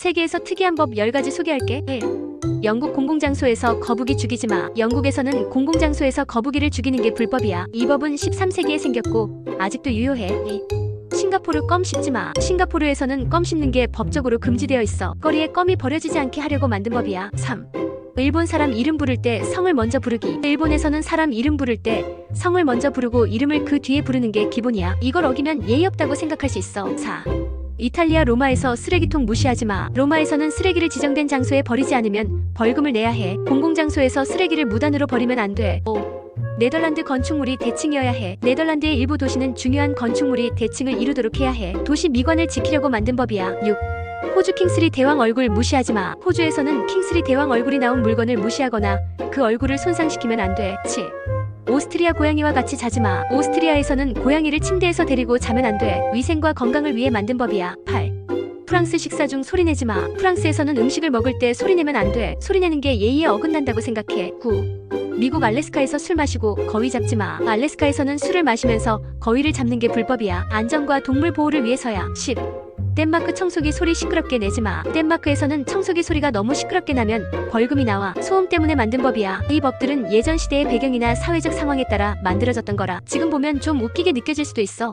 세계에서 특이한 법 10가지 소개할게. 1. 영국 공공장소에서 거북이 죽이지 마. 영국에서는 공공장소에서 거북이를 죽이는 게 불법이야. 이 법은 13세기에 생겼고 아직도 유효해. 2. 싱가포르 껌 씹지 마. 싱가포르에서는 껌 씹는 게 법적으로 금지되어 있어. 거리에 껌이 버려지지 않게 하려고 만든 법이야. 3. 일본 사람 이름 부를 때 성을 먼저 부르기. 일본에서는 사람 이름 부를 때 성을 먼저 부르고 이름을 그 뒤에 부르는 게 기본이야. 이걸 어기면 예의 없다고 생각할 수 있어. 4. 이탈리아 로마에서 쓰레기통 무시하지 마. 로마에서는 쓰레기를 지정된 장소에 버리지 않으면 벌금을 내야 해. 공공장소에서 쓰레기를 무단으로 버리면 안 돼. 5. 네덜란드 건축물이 대칭이어야 해. 네덜란드의 일부 도시는 중요한 건축물이 대칭을 이루도록 해야 해. 도시 미관을 지키려고 만든 법이야. 6. 호주 킹스리 대왕 얼굴 무시하지 마. 호주에서는 킹스리 대왕 얼굴이 나온 물건을 무시하거나 그 얼굴을 손상시키면 안 돼. 7. 오스트리아 고양이와 같이 자지 마. 오스트리아에서는 고양이를 침대에서 데리고 자면 안 돼. 위생과 건강을 위해 만든 법이야. 8. 프랑스 식사 중 소리 내지 마. 프랑스에서는 음식을 먹을 때 소리 내면 안 돼. 소리 내는 게 예의에 어긋난다고 생각해. 9. 미국 알래스카에서 술 마시고 거위 잡지 마. 알래스카에서는 술을 마시면서 거위를 잡는 게 불법이야. 안전과 동물 보호를 위해서야. 10. 덴마크 청소기 소리 시끄럽게 내지 마. 덴마크에서는 청소기 소리가 너무 시끄럽게 나면 벌금이 나와. 소음 때문에 만든 법이야. 이 법들은 예전 시대의 배경이나 사회적 상황에 따라 만들어졌던 거라. 지금 보면 좀 웃기게 느껴질 수도 있어.